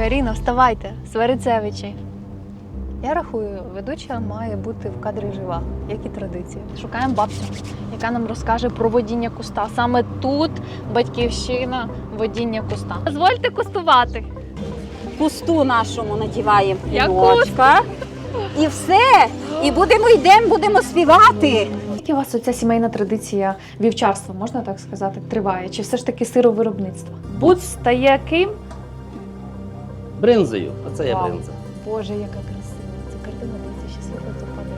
Каріна, вставайте, Сверицевичі. Я рахую, ведуча має бути в кадрі жива, як і традиція. Шукаємо бабцю, яка нам розкаже про водіння куста. Саме тут батьківщина водіння куста. Дозвольте кустувати. Кусту нашому надіваємо Яку? віночка. І все. І будемо йдемо, будемо співати. Скільки у вас оця сімейна традиція вівчарства, можна так сказати, триває? Чи все ж таки сировиробництво? Будь стає ким? Бринзою, а це є Вау. бринза. Боже, яка красива. Ця картина дивіться, ще світло тут падає.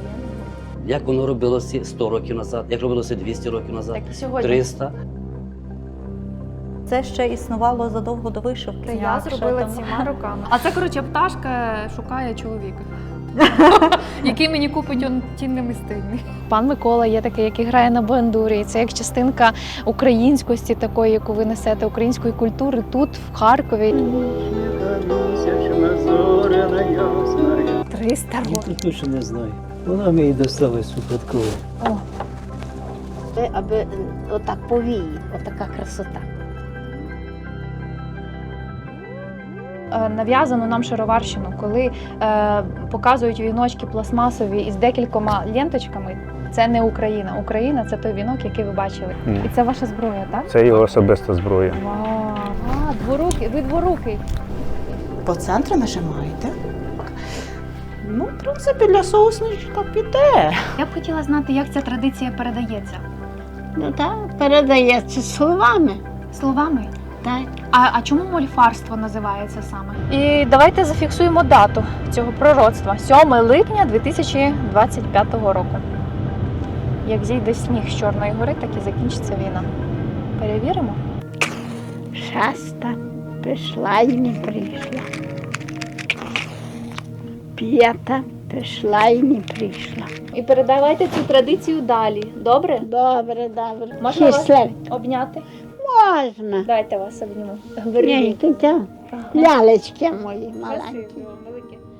Як воно робилося 100 років назад, як робилося 200 років назад, Так і сьогодні. 300. Це ще існувало задовго до вишивки. Це я Як ще зробила там? цими руками. А це, коротше, пташка шукає чоловіка. Який мені купить он ті. Пан Микола є такий, який грає на бандурі. І Це як частинка українськості, такої, яку ви несете, української культури тут, в Харкові. 300 Я років. тут точно не знаю. Вона мені досталась випадково. О, Це аби е, отак повії, отака красота. е, нав'язану нам шароварщину, коли е, показують віночки пластмасові із декількома ленточками. Це не Україна. Україна це той вінок, який ви бачили. Ні. І це ваша зброя, так? Це його особиста зброя. Вау! А, дворукий, ви дворукий. По центру нажимаєте. Ну, в принципі, для соусничка піде. Я б хотіла знати, як ця традиція передається. Ну так, передається словами. Словами? Так. А, а чому мольфарство називається саме? І давайте зафіксуємо дату цього пророцтва 7 липня 2025 року. Як зійде сніг з Чорної гори, так і закінчиться війна. Перевіримо. Шаста прийшла і не прийшла. П'ята пішла і не прийшла. І передавайте цю традицію далі. Добре? Добре, добре. Можна вас? Щасливо. Обняти? Можна. Дайте вас обніму. Ні, тут лялечки мої маленькі. велике.